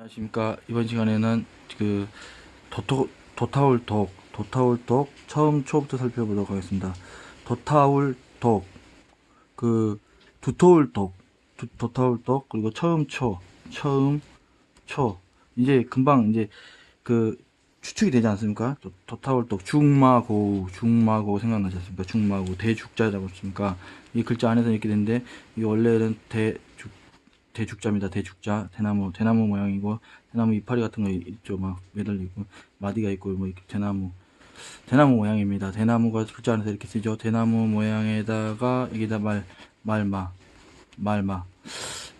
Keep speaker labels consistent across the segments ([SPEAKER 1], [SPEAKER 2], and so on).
[SPEAKER 1] 안녕하십니까. 이번 시간에는 그 도토, 도타울독 도타울독 처음 초부터 살펴보도록 하겠습니다. 도타울독 그 두토울독 두, 도타울독 그리고 처음 초 처음 초 이제 금방 이제 그 추측이 되지 않습니까? 도, 도타울독 중마고 중마고 생각나지 않습니까? 중마고 대죽자라고 했습니까? 이 글자 안에서 이렇게 되는데 이 원래는 대죽 대죽자입니다. 대죽자 대나무 대나무 모양이고 대나무 이파리 같은 거 있죠 막 매달리고 마디가 있고 뭐 이렇게 대나무 대나무 모양입니다. 대나무가 글자 안에서 이렇게 쓰죠. 대나무 모양에다가 여기다 말 말마 말마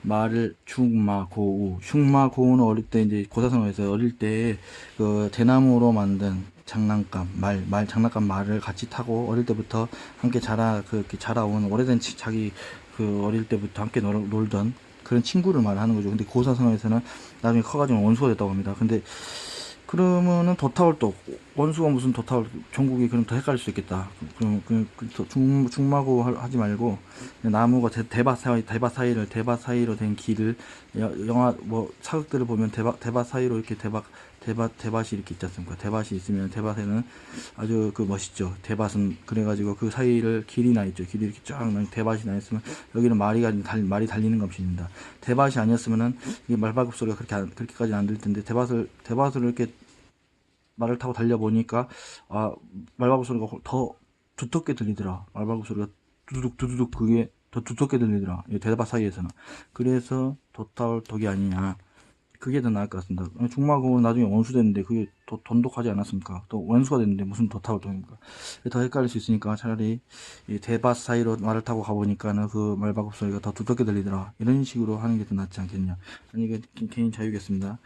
[SPEAKER 1] 말을 충마 고우 충마 고우는 어릴 때 이제 고사성어에서 어릴 때 그 대나무로 만든 장난감 말 말 장난감 말을 같이 타고 어릴 때부터 함께 자라 그렇게 자라온 오래된 치- 자기 그 어릴 때부터 함께 놀, 놀던 그런 친구를 말하는 거죠. 근데 고사성어에서는 나중에 커가지고 원수가 됐다고 합니다. 근데 그러면은 도타울독 원수가 무슨 도타울 종국이 그럼 더 헷갈릴 수 있겠다. 그럼 그, 그, 그 중, 중마고 하- 하지 말고 나무가 대, 대밭 사이 대밭 사이를 대밭 사이로 된 길을 여- 영화 뭐 사극들을 보면 대밭 대밭 사이로 이렇게 대밭 대밭 대밭이 이렇게 있지 않습니까? 대밭이 있으면 대밭에는 아주 그 멋있죠. 대밭은 그래가지고 그 사이를 길이 나 있죠. 길이 이렇게 쫙 나- 대밭이 나 있으면 여기는 말이가 달, 말이 달리는 것입니다. 대밭이 아니었으면은 이 말발굽 소리가 그렇게 안, 그렇게까지는 안 들릴 텐데 대밭을 대밭을 이렇게 말을 타고 달려보니까 아 말발굽 소리가 더 두텁게 들리더라. 말발굽 소리가 두두둑 두두둑 그게 더 두텁게 들리더라. 이 대답 사이에서는. 그래서 도타울 독이 아니냐. 그게 더 나을 것 같습니다. 중마고는 나중에 원수 됐는데 그게 더 돈독하지 않았습니까? 또 원수가 됐는데 무슨 도타울 독입니까? 더 헷갈릴 수 있으니까 차라리 이 대밭 사이로 말을 타고 가보니까는 그 말발굽 소리가 더 두텁게 들리더라. 이런 식으로 하는 게 더 낫지 않겠냐. 아니 이게 개- 개인 자유겠습니다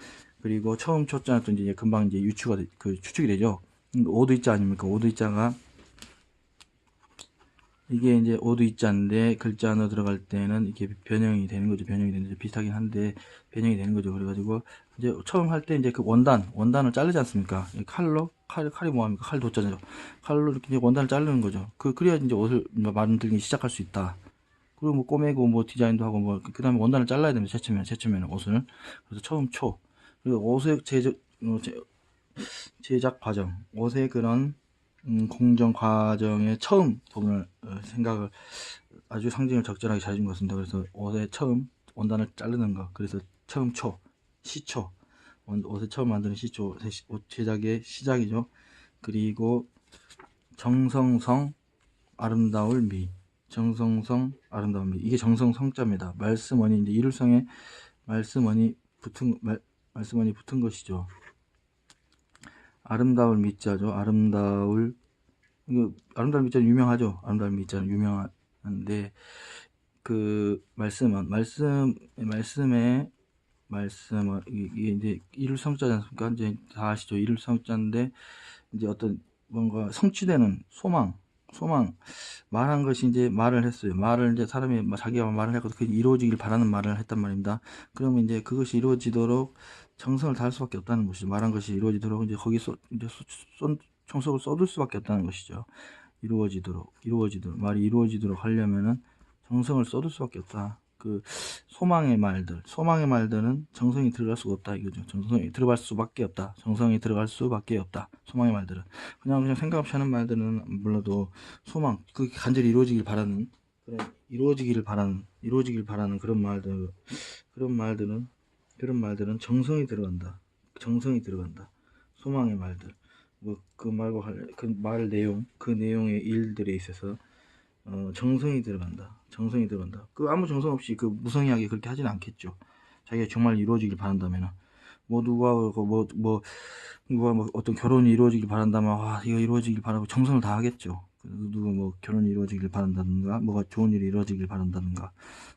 [SPEAKER 1] 그리고 처음 초자는 또 이제 금방 이제 유추가 되- 그 추측이 되죠. 음, 오두이자 아닙니까? 오두이자가 이게 이제 오두이자인데 글자 안으로 들어갈 때는 이게 변형이 되는 거죠. 변형이 되는데 비슷하긴 한데 변형이 되는 거죠. 그래가지고 이제 처음 할 때 이제 그 원단 원단을 자르지 않습니까? 이 칼로 칼 칼이 뭐합니까? 칼 도자죠. 칼로 이렇게 원단을 자르는 거죠. 그 그래야 이제 옷을 만들기 시작할 수 있다. 그리고 뭐 꼬매고 뭐 디자인도 하고 뭐 그다음에 원단을 잘라야 됩니다. 최초면 최초면 옷을 그래서 처음 초 그리고 옷의 제작, 어, 제, 제작 과정, 옷의 그런 음, 공정 과정의 처음 부분을 어, 생각을 아주 상징을 적절하게 잘준것 같습니다. 그래서 옷의 처음 원단을 자르는 거, 그래서 처음 초, 시초, 원- 옷을 처음 만드는 시초, 시- 옷 제작의 시작이죠. 그리고 정성성 아름다울 미, 정성성 아름다운 미, 이게 정성성자입니다. 말씀원이 이제 이룰성에 말씀원이 붙은 말, 말씀원이 붙은 것이죠. 아름다울 미자죠. 아름다울 아름다울 미자는 유명하죠. 아름다울 미자는 유명한데 그 말씀은 말씀 말씀에 말씀은 이게 이제 일성자지 않습니까? 이제 다 아시죠. 일성자인데 이제 어떤 뭔가 성취되는 소망 소망 말한 것이 이제 말을 했어요. 말을 이제 사람이 막 자기가 말을 했고 그 이루어지길 바라는 말을 했단 말입니다. 그러면 이제 그것이 이루어지도록 정성을 다할 수밖에 없다는 것이죠. 말한 것이 이루어지도록 이제 거기 서 이제 소- 쏜- 청석을 쏟을 수밖에 없다는 것이죠. 이루어지도록 이루어지도록 말이 이루어지도록 하려면은 정성을 쏟을 수밖에 없다. 그 소망의 말들, 소망의 말들은 정성이 들어갈 수가 없다 이거죠. 정성이 들어갈 수밖에 없다. 정성이 들어갈 수밖에 없다. 소망의 말들은 그냥 그냥 생각 없이 하는 말들은 몰라도 소망, 그 간절히 이루어지길 바라는 그런 이루어지기를 바라는 이루어지길 바라는 그런 말들 그런 말들은 그런 말들은 정성이 들어간다. 정성이 들어간다. 소망의 말들. 뭐그할그말 내용, 그 내용의 일들에 있어서 어, 정성이 들어간다. 정성이 들어간다. 그 아무 정성 없이 그 무성의하게 그렇게 하진 않겠죠. 자기가 정말 이루어지길 바란다면은 뭐 누가 뭐뭐 뭐 누가 뭐 어떤 결혼이 이루어지길 바란다면 와 이거 이루어지길 바라고 정성을 다 하겠죠. 그 누구 뭐 결혼이 이루어지길 바란다든가 뭐가 좋은 일이 이루어지길 바란다든가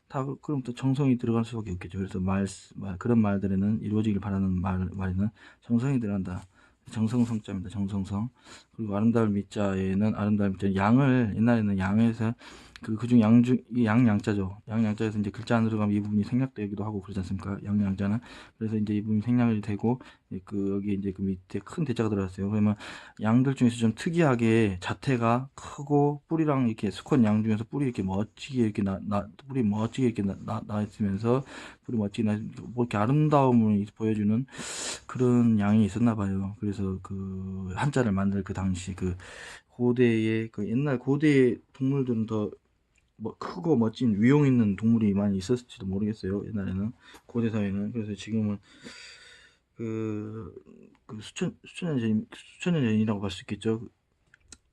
[SPEAKER 1] 다 그- 그럼 또 정성이 들어갈 수밖에 없겠죠. 그래서 말, 말 그런 말들에는 이루어지길 바라는 말 말에는 정성이 들어간다. 정성성자입니다. 정성성. 그리고 아름다울 미자에는 아름다울 미자 양을 옛날에는 양에서 그 그중 양중 이 양양자죠. 양양자에서 이제 글자 안 들어가면 이 부분이 생략되기도 하고 그러지 않습니까? 양양자는 그래서 이제 이 부분이 생략이 되고 그 여기 이제 그 밑에 큰 대자가 들어갔어요. 그러면 양들 중에서 좀 특이하게 자태가 크고 뿌리랑 이렇게 수컷 양 중에서 뿌리 이렇게 멋지게 이렇게 나, 나 뿌리 멋지게 이렇게 나, 나, 나 있으면서 뿌리 멋지게 나, 뭐 이렇게 아름다움을 보여주는 그런 양이 있었나 봐요. 그래서 그 한자를 만들 그 당시 그 고대의 그 옛날 고대 동물들은 더 뭐 크고 멋진 위용 있는 동물이 많이 있었을지도 모르겠어요. 옛날에는 고대 사회는 그래서 지금은 그, 그 수천 수천 년 전, 수천 년 전이라고 볼 수 있겠죠.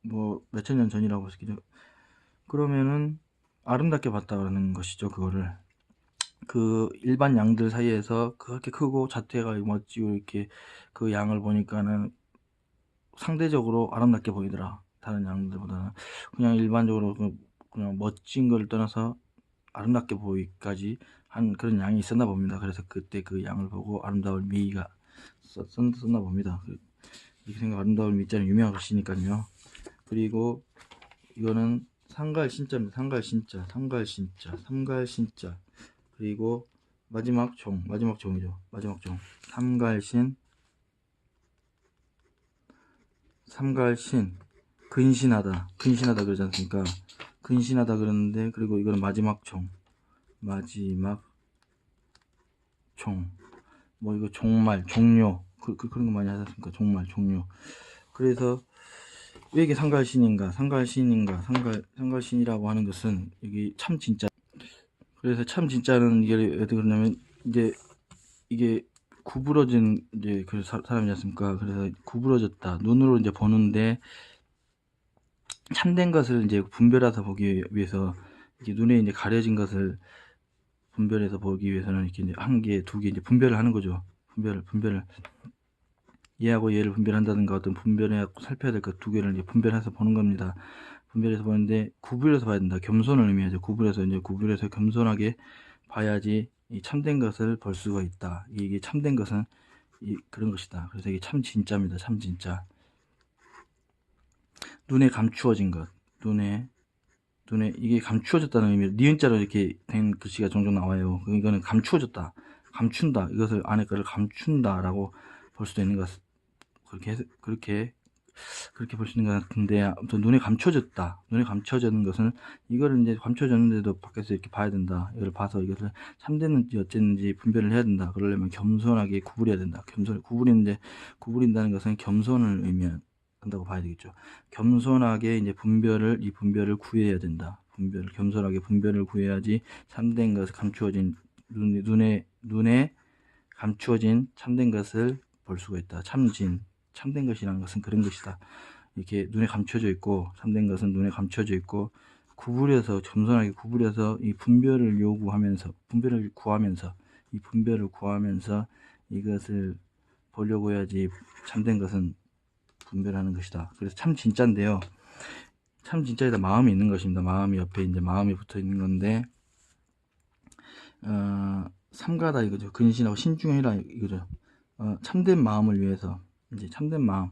[SPEAKER 1] 뭐 몇천 년 전이라고 볼 수 있겠죠. 그러면은 아름답게 봤다라는 것이죠. 그거를 그 일반 양들 사이에서 그렇게 크고 자태가 멋지고 이렇게 그 양을 보니까는 상대적으로 아름답게 보이더라. 다른 양들보다는 그냥 일반적으로 그 그냥 멋진 걸 떠나서 아름답게 보이기까지 한 그런 양이 있었나 봅니다. 그래서 그때 그 양을 보고 아름다울 미가 썼, 썼나 봅니다. 그- 이렇게 생각 아름다울 미자는 유명한 것이니까요. 그리고 이거는 상갈 신자입니다. 상갈 신자, 상갈 신자, 삼갈 신자. 그리고 마지막 종, 마지막 종이죠. 마지막 종. 삼갈신, 삼갈신, 근신하다, 근신하다 그러지 않습니까? 근신하다 그러는데 그리고 이거는 마지막 종, 마지막 종. 뭐 이거 종말, 종료, 그, 그 그 런 거 많이 하지 않습니까? 종말, 종료. 그래서 왜 이게 상갈신인가, 상갈신인가, 상갈 상갈신이라고 하는 것은 여기 참 진짜. 그래서 참 진짜는 이게 왜 그러냐면 이제 이게 구부러진 이제 그 사, 사람이지 않습니까? 그래서 구부러졌다. 눈으로 이제 보는데 참된 것을 이제 분별해서 보기 위해서 눈에 이제 가려진 것을 분별해서 보기 위해서는 이렇게 이제 한 개, 두 개 이제 분별을 하는 거죠. 분별을 분별을 얘하고 얘를 분별한다든가 어떤 분별해 살펴야 될것두 개를 이제 분별해서 보는 겁니다. 분별해서 보는데 구분해서 봐야 된다. 겸손을 의미하죠. 구분해서 이제 구분해서 겸손하게 봐야지 이 참된 것을 볼 수가 있다. 이게 참된 것은 이 그런 것이다. 그래서 이게 참 진짜입니다. 참 진짜. 눈에 감추어진 것, 눈에 눈에 이게 감추어졌다는 의미로 니은자로 이렇게 된 글씨가 종종 나와요. 그 이거는 감추어졌다, 감춘다 이것을 안에 거를 감춘다 라고 볼 수도 있는 것 같- 그렇게 그렇게 그렇게 볼 수 있는 것 같은데 아무튼 눈에 감춰졌다. 눈에 감춰지는 것은 이거를 이제 감춰졌는데도 밖에서 이렇게 봐야 된다. 이걸 봐서 이것을 참됐는지 어쨌는지 분별을 해야 된다. 그러려면 겸손하게 구부려야 된다. 겸손 구부리는데 구부린다는 것은 겸손을 의미한 다고 봐야 되겠죠. 겸손하게 이제 분별을 이 분별을 구해야 된다. 분별을 겸손하게 분별을 구해야지 참된 것을 감추어진 눈, 눈에 눈에 감추어진 참된 것을 볼 수가 있다. 참진 참된 것이라는 것은 그런 것이다. 이렇게 눈에 감춰져 있고 참된 것은 눈에 감춰져 있고 구부려서 겸손하게 구부려서 이 분별을 요구하면서 분별을 구하면서 이 분별을 구하면서 이것을 보려고 해야지 참된 것은 분별하는 것이다. 그래서 참 진짜인데요. 참 진짜에다 마음이 있는 것입니다. 마음이 옆에 이제 마음이 붙어 있는 건데 어, 삼가다 이거죠. 근신하고 신중해라 이거죠. 어, 참된 마음을 위해서 이제 참된 마음,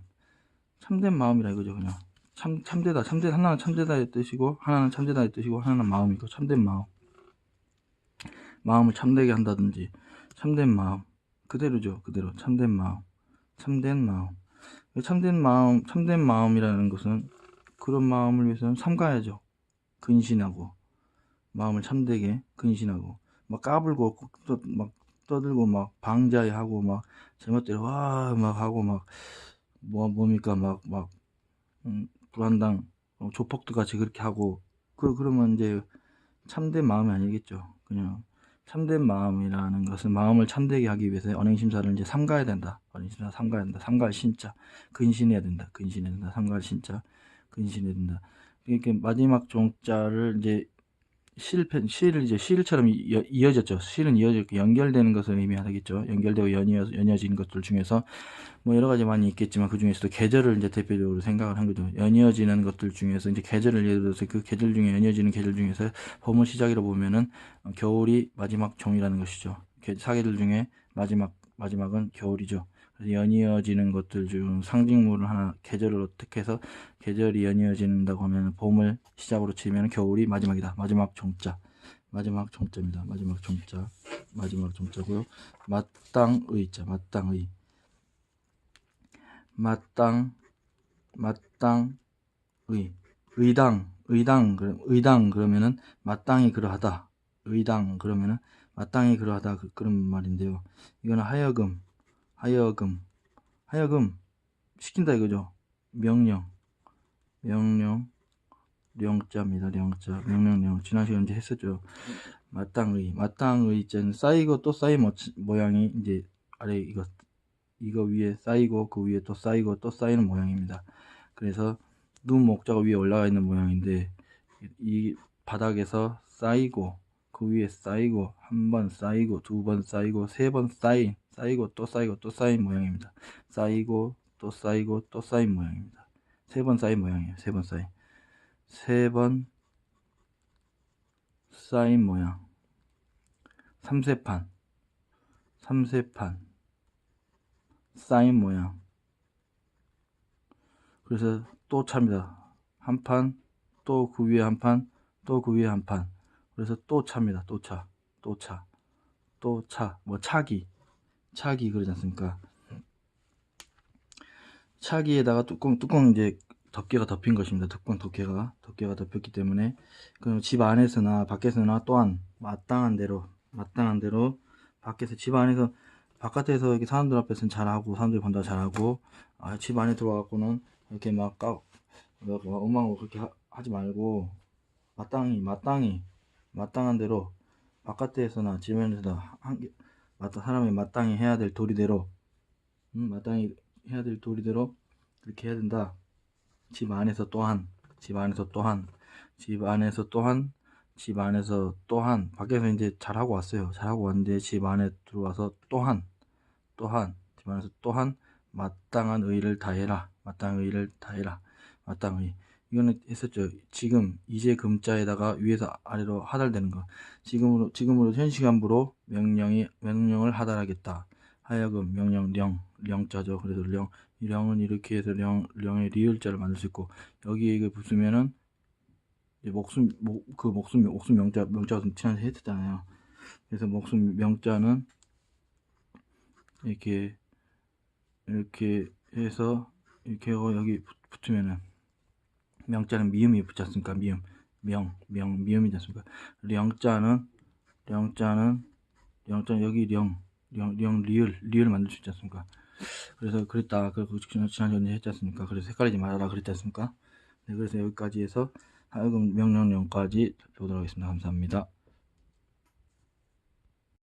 [SPEAKER 1] 참된 마음이라 이거죠. 그냥 참 참되다, 참되 하나는 참되다의 뜻이고 하나는 참되다의 뜻이고 하나는 마음이고 참된 마음. 마음을 참되게 한다든지 참된 마음 그대로죠. 그대로 참된 마음, 참된 마음. 참된 마음, 참된 마음이라는 것은 그런 마음을 위해서는 삼가야죠. 근신하고 마음을 참되게 근신하고 막 까불고 또 막 떠들고 막 방자하고 막 제멋대로 와막 하고 막 뭐 뭡니까 막막 음, 불안당 어, 조폭도 같이 그렇게 하고 그 그러면 이제 참된 마음이 아니겠죠. 그냥 참된 마음이라는 것은 마음을 참되게 하기 위해서 언행심사를 이제 삼가야 된다. 언행심사 삼가야 된다. 삼갈 신자 근신해야 된다. 근신해야 된다. 삼갈 신자 근신해야 된다. 이렇게 마지막 종자를 이제 실편 실을 이제 실처럼 이어, 이어졌죠. 실은 이어져 연결되는 것을 의미하겠죠. 연결되고 연이어 연이어진 것들 중에서 뭐 여러 가지 많이 있겠지만 그 중에서도 계절을 이제 대표적으로 생각을 한 거죠. 연이어지는 것들 중에서 이제 계절을 예를 들어서 그 계절 중에 연이어지는 계절 중에서 봄을 시작이라 보면은 어, 겨울이 마지막 종이라는 것이죠. 게- 사계절 중에 마지막 마지막은 겨울이죠. 연이어지는 것들 중 상징물을 하나 계절을 어떻게 해서 계절이 연이어진다고 하면 봄을 시작으로 치면 겨울이 마지막이다. 마지막 종자. 마지막 종자입니다. 마지막 종자. 마지막 종자고요. 마땅의 자. 마땅의. 마땅 마땅의 의당 의당 그럼 의당 그러면은 마땅히 그러하다. 의당 그러면은 마땅히 그러하다 그, 그런 말인데요. 이거는 하여금 하여금 하여금 시킨다 이거죠. 명령 명령 령자입니다. 령자 명령령 지난 시간에 이제 했었죠. 마땅의 마땅의 이제는 쌓이고 또 쌓인 모, 모양이 이제 아래 이거 이거 위에 쌓이고 그 위에 또 쌓이고 또 쌓이는 모양입니다. 그래서 눈 목자가 위에 올라가 있는 모양인데 이 바닥에서 쌓이고 그 위에 쌓이고 한 번 쌓이고 두 번 쌓이고 세 번 쌓인 쌓이고 또 쌓이고 또 쌓인 모양입니다. 쌓이고 또 쌓이고 또 쌓인 모양입니다. 세 번 쌓인 모양이에요. 세 번 쌓인 세 번 쌓인 모양 삼세판 삼세판 쌓인 모양 그래서 또 찹니다. 한 판, 또 그 위에 한 판, 또 그 위에 한 판. 그래서 또 찹니다. 또 차, 또 차, 또 차. 뭐 차기, 차기 그러지 않습니까? 차기에다가 뚜껑, 뚜껑 이제 덮개가 덮인 것입니다. 뚜껑 덮개가 덮개가 덮였기 때문에 그럼 집 안에서나 밖에서나 또한 마땅한 대로 마땅한 대로 밖에서 집 안에서 바깥에서 이렇게 사람들 앞에서는 잘하고 사람들이 본다 잘하고 아, 집 안에 들어와갖고는 이렇게 막 까, 막, 막 엉망으로 그렇게 하, 지 말고 마땅히 마땅히 마땅한 대로 바깥에서나 집 안에서나 한 개, 마땅 사람이 마땅히 해야 될 도리대로 음, 마땅히 해야 될 도리대로 그렇게 해야 된다. 집 안에서 또한 집 안에서 또한 집 안에서 또한 집 안에서 또한 밖에서 이제 잘하고 왔어요. 잘하고 왔는데 집 안에 들어와서 또한 또한 집 안에서 또한 마땅한 의를 다해라. 마땅한 의를 다해라. 마땅한 의. 이거는 했었죠. 지금 이제 금자에다가 위에서 아래로 하달되는 거. 지금으로 지금으로 현 시간부로 명령이 명령을 하달하겠다. 하여금 명령 령 령자죠. 그래서 령 령은 이렇게 해서 령 령의 리을자를 만들 수 있고 여기 이거 붙으면은 목숨 목, 그 목숨 목숨 명자 명자가 지난주 했었잖아요. 그래서 목숨 명자는 이렇게 이렇게 해서 이렇게 하고 여기 붙- 붙으면은 명자는 미음이 붙지 않습니까? 미음 명, 명, 미음이지 않습니까? 령자는 령자는 령자 여기 령, 령, 령 리을 리을 만들 수 있지 않습니까? 그래서 그랬다. 그 지난 지난번에 했지 않습니까? 그래서 헷갈리지 말아라 그랬지 않습니까? 네, 그래서 여기까지 해서 하여금 명령령까지 보도록 하겠습니다. 감사합니다.